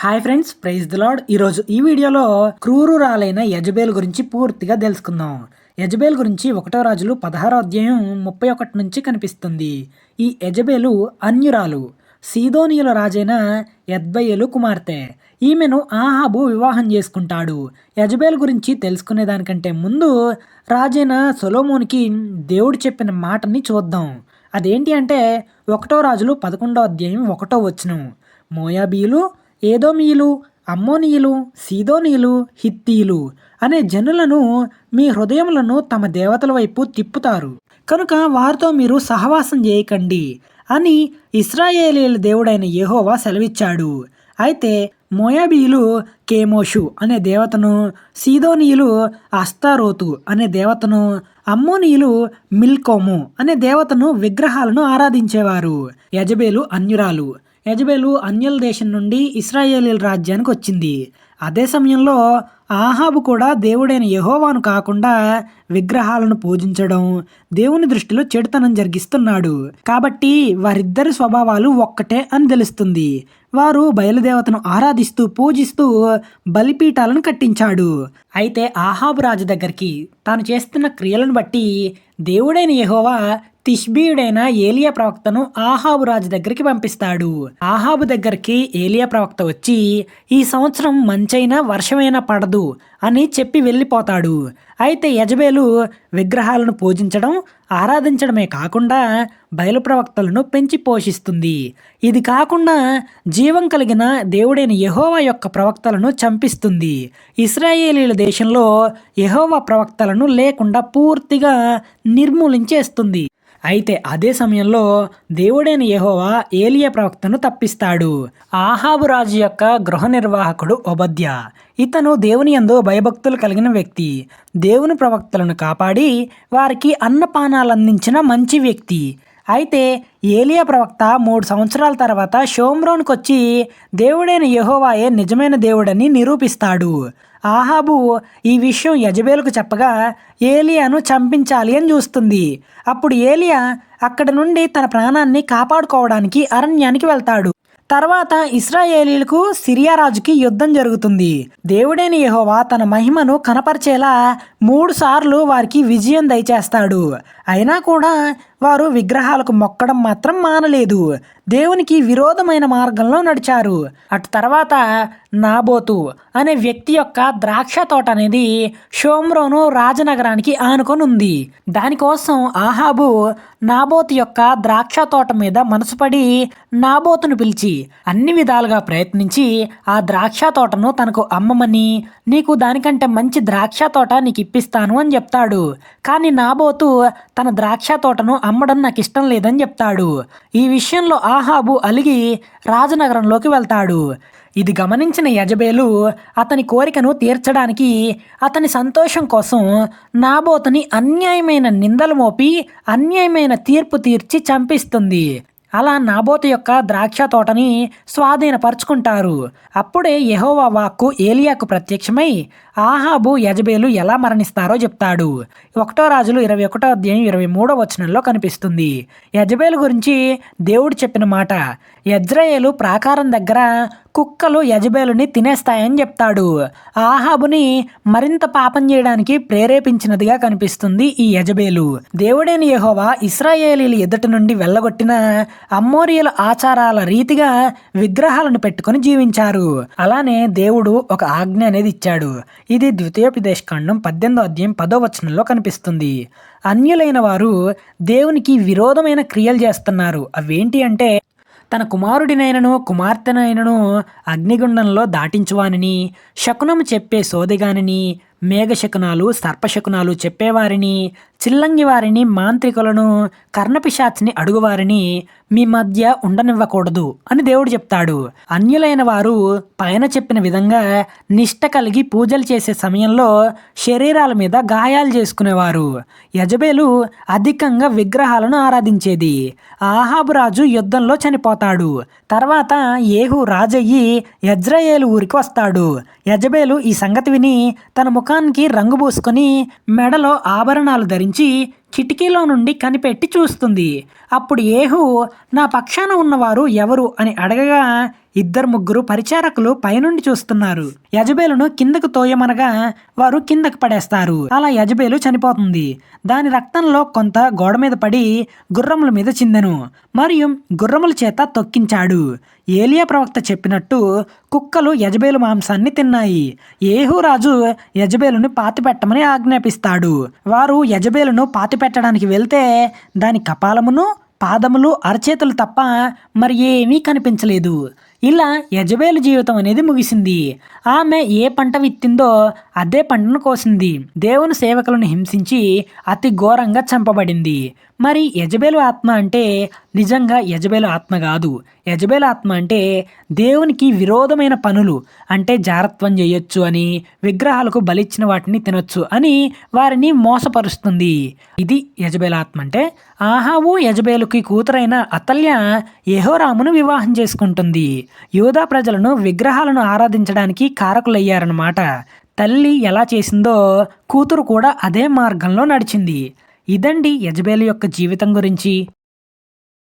Hi friends praise the Lord. ఈరోజు ఈ వీడియోలో క్రూరురాలైన యజబేల్ గురించి పూర్తిగా తెలుసుకుందాం. యజబేల్ గురించి ఒకటో రాజులు పదహారో అధ్యాయం ముప్పై ఒకటి నుంచి కనిపిస్తుంది. ఈ యజబేలు అన్యురాలు. సీదోనియుల రాజైన ఎద్బయ్యలు కుమార్తె. ఈమెను ఆహాబు వివాహం చేసుకుంటాడు. యజబేల్ గురించి తెలుసుకునే దానికంటే ముందు రాజైన సొలోమోనికి దేవుడు చెప్పిన మాటని చూద్దాం. అదేంటి అంటే ఒకటో రాజులు పదకొండో అధ్యాయం ఒకటో వచ్చును మోయాబీలు ఏదోమీయులు అమ్మోనీయులు సీదోనీయులు హిత్తీయులు అనే జనులను మీ హృదయములను తమ దేవతల వైపు తిప్పుతారు. కనుక వారితో మీరు సహవాసం చేయకండి అని ఇస్రాయేలీల దేవుడైన యెహోవా సెలవిచ్చాడు. అయితే మోయాబీయులు కేమోషు అనే దేవతను సీదోనీయులు అస్తారోతు అనే దేవతను అమ్మోనీయులు మిల్కోము అనే దేవతను విగ్రహాలను ఆరాధించేవారు యజబేలు అన్యురాలు. యజబేలు అన్యుల దేశం నుండి ఇస్రాయేలీల రాజ్యానికి వచ్చింది. అదే సమయంలో ఆహాబు కూడా దేవుడైన యహోవాను కాకుండా విగ్రహాలను పూజించడం దేవుని దృష్టిలో చెడుతనం జరిగిస్తున్నాడు. కాబట్టి వారిద్దరి స్వభావాలు ఒక్కటే అని తెలుస్తుంది. వారు బయలుదేవతను ఆరాధిస్తూ పూజిస్తూ బలిపీఠాలను కట్టించాడు. అయితే ఆహాబు రాజు దగ్గరికి తాను చేస్తున్న క్రియలను బట్టి దేవుడైన యహోవా తిష్బీయుడైన ఏలియా ప్రవక్తను ఆహాబు రాజు దగ్గరికి పంపిస్తాడు. ఆహాబు దగ్గరికి ఏలియా ప్రవక్త వచ్చి ఈ సంవత్సరం మంచైనా వర్షమైనా పడదు అని చెప్పి వెళ్ళిపోతాడు. అయితే యజబేలు విగ్రహాలను పూజించడం ఆరాధించడమే కాకుండా బయలు ప్రవక్తలను పెంచి పోషిస్తుంది. ఇది కాకుండా జీవం కలిగిన దేవుడైన యహోవా యొక్క ప్రవక్తలను చంపిస్తుంది. ఇస్రాయేలీల దేశంలో యహోవా ప్రవక్తలను లేకుండా పూర్తిగా నిర్మూలించేస్తుంది. అయితే అదే సమయంలో దేవుడైన యహోవా ఏలియా ప్రవక్తను తప్పిస్తాడు. ఆహాబు రాజు యొక్క గృహ నిర్వాహకుడు ఒబద్య. ఇతను దేవుని యందు భయభక్తులు కలిగిన వ్యక్తి. దేవుని ప్రవక్తలను కాపాడి వారికి అన్నపానాలు అందించిన మంచి వ్యక్తి. అయితే ఏలియా ప్రవక్త మూడు సంవత్సరాల తర్వాత షోమ్రోన్కి వచ్చి దేవుడైన యహోవాయే నిజమైన దేవుడని నిరూపిస్తాడు. ఆహాబు ఈ విషయం యజబేలుకు చెప్పగా ఏలియాను చంపించాలి అని చూస్తుంది. అప్పుడు ఏలియా అక్కడి నుండి తన ప్రాణాన్ని కాపాడుకోవడానికి అరణ్యానికి వెళ్తాడు. తర్వాత ఇస్రాయేలీలకు సిరియా రాజుకి యుద్ధం జరుగుతుంది. దేవుడైన యహోవా తన మహిమను కనపరిచేలా మూడు సార్లు వారికి విజయం దయచేస్తాడు. అయినా కూడా వారు విగ్రహాలకు మొక్కడం మాత్రం మానలేదు. దేవునికి విరోధమైన మార్గంలో నడిచారు. అటు తర్వాత నాబోతు అనే వ్యక్తి యొక్క ద్రాక్ష తోట అనేది షోమ్రోను రాజనగరానికి ఆనుకొని ఉంది దానికోసం ఆహాబు నాబోతు యొక్క ద్రాక్ష తోట మీద మనసుపడి నాబోతును పిలిచి అన్ని విధాలుగా ప్రయత్నించి ఆ ద్రాక్ష తోటను తనకు అమ్మమని నీకు దానికంటే మంచి ద్రాక్ష తోట నీకు ఇప్పిస్తాను అని చెప్తాడు. కానీ నాబోతు తన ద్రాక్ష తోటను అమ్మడం నాకు ఇష్టం లేదని చెప్తాడు. ఈ విషయంలో ఆహాబు అలిగి రాజనగరంలోకి వెళ్తాడు. ఇది గమనించిన యజబేలు అతని కోరికను తీర్చడానికి అతని సంతోషం కోసం నాబోతుని అన్యాయమైన నిందలు మోపి అన్యాయమైన తీర్పు తీర్చి చంపిస్తుంది. అలా నాబోతు యొక్క ద్రాక్ష తోటని స్వాధీనపరుచుకుంటారు. అప్పుడే యెహోవా వాక్కు ఏలియాకు ప్రత్యక్షమై ఆహాబు యజబేలు ఎలా మరణిస్తారో చెప్తాడు. ఒకటో రాజులు ఇరవై ఒకటో అధ్యాయం ఇరవై మూడో వచనంలో కనిపిస్తుంది. యజబేలు గురించి దేవుడు చెప్పిన మాట యజ్రయేలు ప్రాకారం దగ్గర కుక్కలు యజబేలుని తినేస్తాయని చెప్తాడు. ఆహాబుని మరింత పాపం చేయడానికి ప్రేరేపించినదిగా కనిపిస్తుంది ఈ యజబేలు. దేవుడైన యహోవా ఇస్రాయేలీల ఎదుటి నుండి వెళ్ళగొట్టిన అమ్మోరియల ఆచారాల రీతిగా విగ్రహాలను పెట్టుకొని జీవించారు. అలానే దేవుడు ఒక ఆజ్ఞ అనేది ఇచ్చాడు. ఇది ద్వితీయోపదేశ ఖండం పద్దెనిమిదో అధ్యాయం పదో వచనంలో కనిపిస్తుంది. అన్యులైన వారు దేవునికి విరోధమైన క్రియలు చేస్తున్నారు. అవేంటి అంటే తన కుమారుడినైనను కుమార్తెనైనను అగ్నిగుండంలో దాటించువానని శకునము చెప్పే సోదెగానిని మేఘశకునాలు సర్పశకునాలు చెప్పేవారిని చిల్లంగి వారిని మాంత్రికులను కర్ణపిశాచిని అడుగువారిని మీ మధ్య ఉండనివ్వకూడదు అని దేవుడు చెప్తాడు. అన్యులైన వారు పైన చెప్పిన విధంగా నిష్ట కలిగి పూజలు చేసే సమయంలో శరీరాల మీద గాయాలు చేసుకునేవారు. యజబేలు అధికంగా విగ్రహాలను ఆరాధించేది. ఆహాబు రాజు యుద్ధంలో చనిపోతాడు. తర్వాత ఏహు రాజయ్యి యజ్రయేలు ఊరికి వస్తాడు. యజబేలు ఈ సంగతి విని తన ముఖ ముఖానికి రంగు పూసుకొని మెడలో ఆభరణాలు ధరించి కిటికీలో నుండి కనిపెట్టి చూస్తుంది. అప్పుడు ఏహు నా పక్షాన ఉన్నవారు ఎవరు అని అడగగా ఇద్దరు ముగ్గురు పరిచారకులు పైనుండి చూస్తున్నారు. యజబేలును కిందకు తోయమనగా వారు కిందకు పడేస్తారు. అలా యజబేలు చనిపోతుంది. దాని రక్తంలో కొంత గోడ మీద పడి గుర్రముల మీద చిందెను. మరియు గుర్రముల చేత తొక్కించాడు. ఏలియా ప్రవక్త చెప్పినట్టు కుక్కలు యజబేలు మాంసాన్ని తిన్నాయి. ఏహురాజు యజబేలును పాతిపెట్టమని ఆజ్ఞాపిస్తాడు. వారు యజబేలును పాతిపెట్టడానికి వెళ్తే దాని కపాలమును పాదములు అరచేతులు తప్ప మరి ఏమీ కనిపించలేదు. ఇలా యజబేలు జీవితం అనేది ముగిసింది. ఆమె ఏ పంట విత్తిందో అదే పంటను కోసింది. దేవుని సేవకులను హింసించి అతి ఘోరంగా చంపబడింది. మరి యజబేలు ఆత్మ అంటే నిజంగా యజబేలు ఆత్మ కాదు. యజబేలు ఆత్మ అంటే దేవునికి విరోధమైన పనులు అంటే జారత్వం చేయొచ్చు అని విగ్రహాలకు బలిచ్చిన వాటిని తినొచ్చు అని వారిని మోసపరుస్తుంది. ఇది యజబేలు ఆత్మ అంటే ఆహావు యజబేలుకి కూతురైన అతల్య యహోరామును వివాహం చేసుకుంటుంది. యోధా ప్రజలను విగ్రహాలను ఆరాధించడానికి కారకులయ్యారన్నమాట. తల్లి ఎలా చేసిందో కూతురు కూడా అదే మార్గంలో నడిచింది. ఇదండి యజబేలు యొక్క జీవితం గురించి.